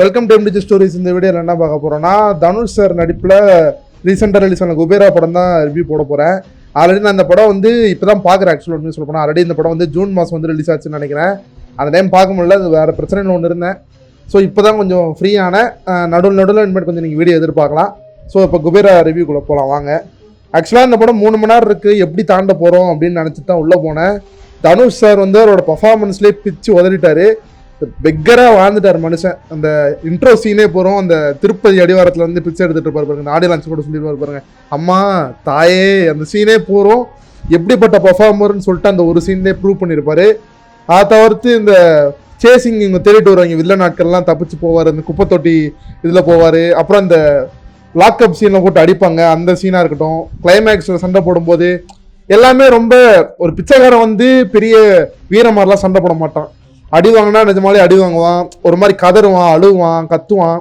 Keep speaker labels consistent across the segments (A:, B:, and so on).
A: Welcome to MTG stories இந்த வீடியோவில் என்ன பார்க்க போகிறோம்னா தனுஷ் சார் நடிப்பில் ரீசெண்டாக ரிலீஸ் ஆன குபேரா படம் தான் ரிவ்யூ போட போகிறேன் ஆல்ரெடி நான் இந்த படம் வந்து இப்போ தான் பார்க்குறேன் ஆக்சுவலாக ஒன்று சொல்ல போனால் ஆல்ரெடி இந்த படம் வந்து ஜூன் மாதம் வந்து ரிலீஸ் ஆச்சுன்னு நினைக்கிறேன். அந்த டைம் பார்க்க முடியல அது வேறு பிரச்சனையில் ஒன்று இருந்தேன். ஸோ இப்போ தான் கொஞ்சம் ஃப்ரீயான நடுவில் நடுவில் இனிமேல் கொஞ்சம் நீங்கள் வீடியோ எதிர்பார்க்கலாம். ஸோ இப்போ குபேரா ரிவ்யூக்குள்ளே போகலாம் வாங்க. ஆக்சுவலாக இந்த படம் மூணு மணி நேரம் இருக்குது எப்படி தாண்ட போகிறோம் அப்படின்னு நினச்சிட்டு தான் உள்ளே போனேன். தனுஷ் சார் வந்து அவரோட பர்ஃபார்மன்ஸ்லேயே பிச்சு உதறிட்டாரு. பெக்கராக வாழ்ந்துட்டார் மனுஷன். அந்த இன்ட்ரோ சீனே போகிறோம் அந்த திருப்பதி அடிவாரத்தில் வந்து பிச்சை எடுத்துகிட்டு இருப்பார் பாருங்க. இந்த ஆடியோ லான்ச் கூட சொல்லிடுவார் பாருங்க. அம்மா தாயே அந்த சீனே போகிறோம் எப்படிப்பட்ட பர்ஃபார்மர்னு சொல்லிட்டு அந்த ஒரு சீன்லேயே ப்ரூவ் பண்ணியிருப்பாரு அதை தவிர்த்து இந்த சேசிங் இவங்க தேடிட்டு வருவாங்க. வில்ல நாட்கள்லாம் தப்பிச்சு போவார். அந்த குப்பை தொட்டி இதில் போவார். அப்புறம் இந்த லாக்அப் சீனில் போட்டு அடிப்பாங்க. அந்த சீனாக இருக்கட்டும். கிளைமேக்ஸில் சண்டை போடும்போது எல்லாமே ரொம்ப ஒரு பிச்சைக்காரன் வந்து பெரிய வீரமாரிலாம் சண்டை போட மாட்டான். அடி வாங்கினா நிஜமாலே அடி வாங்குவான். ஒரு மாதிரி கதறுவான் அழுவான் கத்துவான்.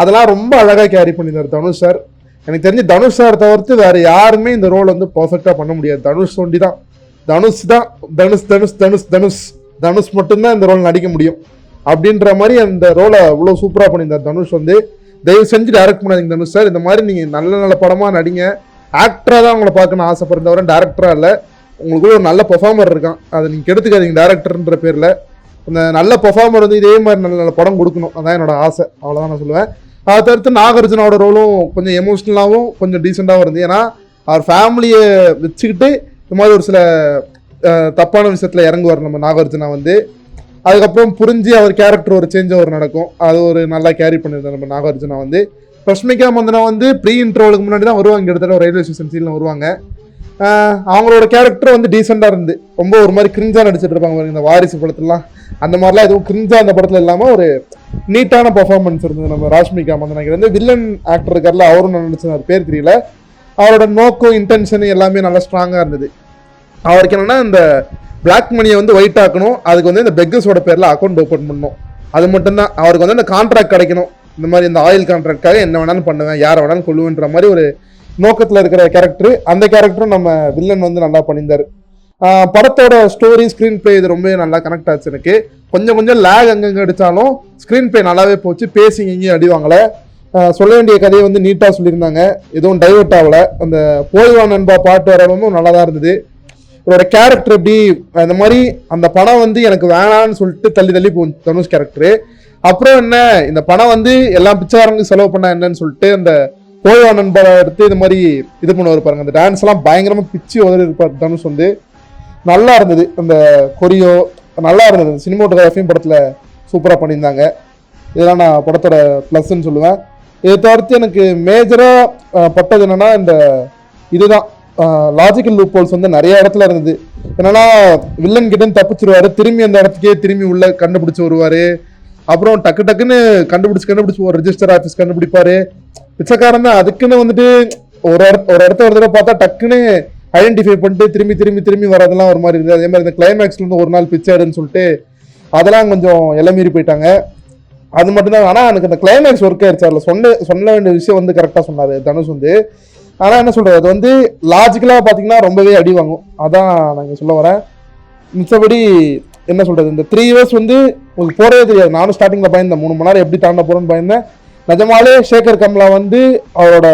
A: அதெல்லாம் ரொம்ப அழகாக கேரி பண்ணியிருந்தார் தனுஷ் சார் எனக்கு தெரிஞ்சு தனுஷ் சார் தவிர்த்து வேற யாருமே இந்த ரோல் வந்து பர்ஃபெக்டாக பண்ண முடியாது. தனுஷ் ஒண்டி தான். தனுஷ் தான் தனுஷ் தனுஷ் தனுஷ் தனுஷ். தனுஷ் மட்டும்தான் இந்த ரோல் நடிக்க முடியும். அப்படின்ற மாதிரி அந்த ரோலை அவ்வளோ சூப்பராக பண்ணியிருந்தார் தனுஷ் வந்து. தயவு செஞ்சு டைரக்ட் பண்ணாதீங்க தனுஷ் சார் இந்த மாதிரி நீங்கள் நல்ல நல்ல படமாக நடிங்க. ஆக்டராக தான் உங்களை பார்க்கணும் தவிர டேரக்டராக இல்லை. உங்களுக்குள்ள ஒரு நல்ல பெர்ஃபார்மர் இருக்கான். அதை நீங்கள் கெடுத்துக்காதீங்க டேரக்டர்ன்ற பேரில். அந்த நல்ல பெர்ஃபார்மர் வந்து இதே மாதிரி நல்ல நல்ல படம் கொடுக்கணும். அதான் என்னோட ஆசை. அவ்வளோதான் நான் சொல்லுவேன். அதை தவிர்த்து நாகார்ஜுனாவோட ரோலும் கொஞ்சம் எமோஷ்னலாகவும் கொஞ்சம் டீசெண்டாகவும் இருந்து. ஏன்னா அவர் ஃபேமிலியை வச்சுக்கிட்டு இந்த மாதிரி ஒரு சில தப்பான விஷயத்தில் இறங்குவார் நம்ம நாகார்ஜுனா வந்து. அதுக்கப்புறம் புரிஞ்சு அவர் கேரக்டர் ஒரு சேஞ்ச் ஒரு நடக்கும். அது ஒரு நல்லா கேரி பண்ணியிருந்தார் நம்ம நாகார்ஜுனா வந்து. ரஷ்மிகா மந்தனா வந்து ப்ரீ இன்ட்ரோலுக்கு முன்னாடி தான் வருவாங்க. இடத்துல ஒரு ரயில்வே ஸ்டேஷன் சீனில் வருவாங்க. அவங்களோட கேரக்டர் வந்து டீசெண்டாக இருந்து ரொம்ப ஒரு மாதிரி கிரிஞ்சாக நடிச்சிட்டு இருப்பாங்க இந்த வாரிசு படத்துலலாம். அந்த மாதிரிலாம் எதுவும் கிரிஞ்சா அந்த படத்தில் இல்லாமல் ஒரு நீட்டான பர்ஃபார்மன்ஸ் இருந்தது. நம்ம ராஷ்மிகா மந்தனாக்கு வந்து வில்லன் ஆக்டர் இருக்கார்ல அவரும் நான் நினச்சேன் பேர் தெரியல. அவரோட நோக்கம் இன்டென்ஷன் எல்லாமே நல்லா ஸ்ட்ராங்காக இருந்தது. அவருக்கு என்னென்னா இந்த பிளாக் மணியை வந்து ஒயிட் ஆக்கணும். அதுக்கு வந்து இந்த பெக்கர்ஸோட பேரில் அக்கௌண்ட் ஓப்பன் பண்ணணும். அது மட்டும்தான். அவருக்கு வந்து இந்த கான்ட்ராக்ட் கிடைக்கணும். இந்த மாதிரி இந்த ஆயில் கான்ட்ராக்டாக என்ன வேணாலும் பண்ணுவேன் யாரை வேணாலும் கொள்ளுவேன்ற மாதிரி ஒரு நோக்கத்தில் இருக்கிற கேரக்டர் அந்த கேரக்டரும் நம்ம வில்லன் வந்து நல்லா பண்ணியிருந்தார். படத்தோட ஸ்டோரி ஸ்க்ரீன் பிளே இது ரொம்பவே நல்லா கனெக்ட் ஆச்சு எனக்கு. கொஞ்சம் கொஞ்சம் லேக் அங்கங்கே அடித்தாலும் ஸ்க்ரீன் பிளே நல்லாவே போச்சு. பேசி எங்கேயும் அடிவாங்கல சொல்ல வேண்டிய கதையை வந்து நீட்டாக சொல்லியிருந்தாங்க. எதுவும் டைவர்ட் ஆகல. அந்த போய்வா நண்பா பாட்டு வரவும் நல்லா தான் இருந்தது. இவரோட கேரக்டர் எப்படி அந்த மாதிரி அந்த படம் வந்து எனக்கு வேணான்னு சொல்லிட்டு தள்ளி தள்ளி போ தனுஷ் கேரக்டரு அப்புறம் என்ன இந்த படம் வந்து எல்லாம் பிச்சைக்காரங்க செலவு பண்ண என்னன்னு சொல்லிட்டு அந்த போய்வா நண்பரை எடுத்து இது மாதிரி இது பண்ணுவார் பாருங்க. அந்த டான்ஸ் எல்லாம் பயங்கரமா பிச்சு உதறி இருப்பார் தனுஷ் வந்து. நல்லா இருந்தது. அந்த கொரியோ நல்லா இருந்தது. சினிமோட்டோகிராஃபியும் படத்தில் சூப்பராக பண்ணியிருந்தாங்க. இதெல்லாம் நான் படத்தோட ப்ளஸ்ன்னு சொல்லுவேன். இதை தவிர்த்து எனக்கு மேஜராக பட்டது என்னன்னா இந்த இதுதான். லாஜிக்கல் லூப் ஹோல்ஸ் வந்து நிறைய இடத்துல இருந்தது. என்னன்னா வில்லன் கிட்ட தப்பிச்சிருவாரு. திரும்பி அந்த இடத்துக்கே திரும்பி உள்ள கண்டுபிடிச்சு வருவாரு. அப்புறம் டக்கு டக்குன்னு கண்டுபிடிச்சு கண்டுபிடிச்சு ஒரு ரிஜிஸ்டர் ஆஃபீஸ் கண்டுபிடிப்பாரு. பிச்சைக்காரன் தான் அதுக்குன்னு வந்துட்டு ஒரு இடத்த ஒரு இடத்த ஒரு தடவை பார்த்தா டக்குன்னு ஐடென்டிஃபை பண்ணிட்டு திரும்பி திரும்பி திரும்பி வரதெல்லாம் ஒரு மாதிரி இருக்குது. அதே மாதிரி இந்த கிளைமேக்ஸ்ல இருந்து ஒரு நாள் பிச்சைடுன்னு சொல்லிட்டு அதெல்லாம் கொஞ்சம் இளமீறி போயிட்டாங்க. அது மட்டும்தான் ஆனால் எனக்கு அந்த கிளைமேக்ஸ் ஒர்க் ஆயிடுச்சு. அதில் சொன்ன சொல்ல வேண்டிய விஷயம் வந்து கரெக்டாக சொன்னார் தனுஷ் வந்து. ஆனால் என்ன சொல்கிறது அது வந்து லாஜிக்கலாக பார்த்தீங்கன்னா ரொம்பவே அடி வாங்கும். அதான் நாங்கள் சொல்ல வரேன். மிச்சபடி என்ன சொல்கிறது இந்த த்ரீ இயர்ஸ் வந்து உங்களுக்கு போறதே தெரியாது. நானும் ஸ்டார்டிங்கில் பயந்தேன். மூணு மணி நேரம் எப்படி தாண்ட போகிறேன்னு பயந்தேன். நிஜமாலே சேகர் கம்லா வந்து அவரோட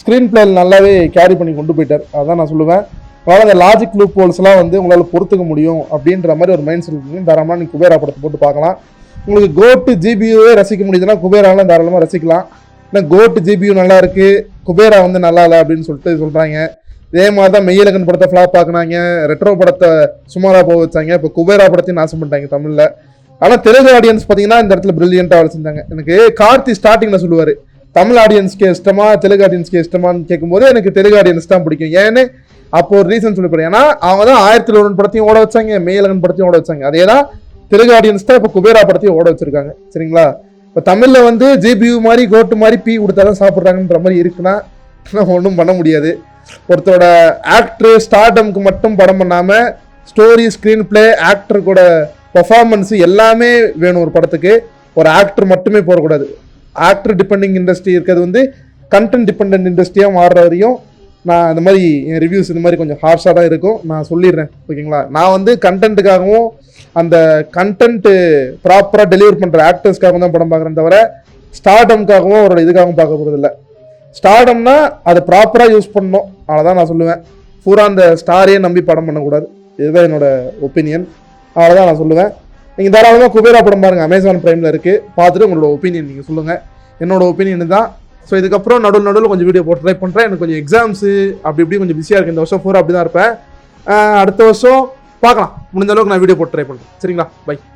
A: ஸ்க்ரீன் பிளேல நல்லாவே கேரி பண்ணி கொண்டு போயிட்டார். அதான் நான் சொல்லுவேன். அதாவது அந்த லாஜிக் லூப் ஹோல்ஸ்லாம் வந்து உங்களால் பொறுத்துக்க முடியும் அப்படின்ற மாதிரி ஒரு மைண்ட் செட் தாராளமாக நீங்கள் குபேரா படத்தை போட்டு பார்க்கலாம். உங்களுக்கு கோட்டு ஜிபியூவே ரசிக்க முடியுதுன்னா குபேராலாம் தாராளமாக ரசிக்கலாம். ஏன்னா கோட்டு ஜிபியூ நல்லா இருக்குது குபேரா வந்து நல்லா இல்லை அப்படின்னு சொல்லிட்டு சொல்கிறாங்க இதே மாதிரி தான் மெய்யலகன் படத்தை ஃப்ளாப் ஆக்குனாங்க. ரெட்ரோ படத்தை சுமாராக போக வச்சாங்க. இப்போ குபேரா படத்தையும் நாசம் பண்ணிட்டாங்க தமிழில். ஆனால் தெலுங்கு ஆடியன்ஸ் பார்த்தீங்கன்னா இந்த இடத்துல பிரில்லியண்ட்டாக வேலை செஞ்சாங்க எனக்கு கார்த்தி ஸ்டார்டிங்கில் சொல்லுவார். தமிழ் ஆடியன்ஸ்க்கு இஷ்டமா தெலுங்கு ஆடியன்ஸ்க்கு இஷ்டமான்னு கேட்கும்போது எனக்கு தெலுங்கு ஆடியன்ஸ் தான் பிடிக்கும். ஏன்னு அப்போ ஒரு ரீசன் சொல்லி ஏன்னா அவங்க தான் ஆயிரத்தி ஒன்று படத்தையும் ஓட வச்சாங்க மேலகன் படத்தையும் ஓட வச்சாங்க. அதே தான் தெலுங்கு ஆடியன்ஸ் தான் இப்போ குபேரா படத்தையும் ஓட வச்சிருக்காங்க. சரிங்களா? இப்போ தமிழில் வந்து ஜிபியூ மாதிரி கோட்டு மாதிரி பீ கொடுத்தா தான் சாப்பிட்றாங்கன்ற மாதிரி இருக்குன்னா நம்ம ஒன்றும் பண்ண முடியாது. ஒருத்தரோட ஆக்டர் ஸ்டார்டம்க்கு மட்டும் படம் பண்ணாமல் ஸ்டோரி ஸ்க்ரீன் பிளே ஆக்டர் கூட பர்ஃபார்மன்ஸு எல்லாமே வேணும் ஒரு படத்துக்கு. ஒரு ஆக்டர் மட்டுமே போடக்கூடாது ஆக்டர் டிபெண்டிங் இண்டஸ்ட்ரி இருக்கிறது வந்து கண்டென்ட் டிபெண்ட் இண்டஸ்ட்ரியாக மாறுற வரையும் நான் இந்த மாதிரி என் ரிவ்யூஸ் இந்த மாதிரி கொஞ்சம் ஹார்ஷாக தான் இருக்கும். நான் சொல்லிடுறேன் ஓகேங்களா? நான் வந்து கண்டென்ட்டுக்காகவும் அந்த கண்டென்ட்டு ப்ராப்பராக டெலிவர் பண்ணுற ஆக்டர்ஸ்க்காகவும் தான் படம் பார்க்குறேன் தவிர ஸ்டார்டம்காகவும் அவரோட இதுக்காகவும் பார்க்க போகிறதில்ல ஸ்டார்டம்னா அதை ப்ராப்பராக யூஸ் பண்ணணும். அவ்வளோதான் நான் சொல்லுவேன். பூரா அந்த ஸ்டாரையே நம்பி படம் பண்ணக்கூடாது. இதுதான் என்னோட ஒப்பீனியன் அவ்வளோதான் நான் சொல்லுவேன். நீங்கள் தாராளமாக குபேரா படம் பாருங்கள் அமேசான் ப்ரைமில் இருக்குது பார்த்துட்டு உங்களோட ஒப்பீனியன் நீங்கள் சொல்லுங்கள் என்னோட ஒப்பீனியன் தான் ஸோ இதுக்கப்புறம் நடுவில் நடுவில் கொஞ்சம் வீடியோ போட்டு ட்ரை பண்ணுறேன் எனக்கு கொஞ்சம் எக்ஸாம்ஸு அப்படி இப்படி கொஞ்சம் பிஸியாக இருக்குது இந்த வருஷம் ஃபோர் அப்படி தான் இருப்பேன் அடுத்த வருஷம் பார்க்கலாம். முடிஞ்ச அளவுக்கு நான் வீடியோ போட்டு ட்ரை பண்ணுறேன் சரிங்களா? பை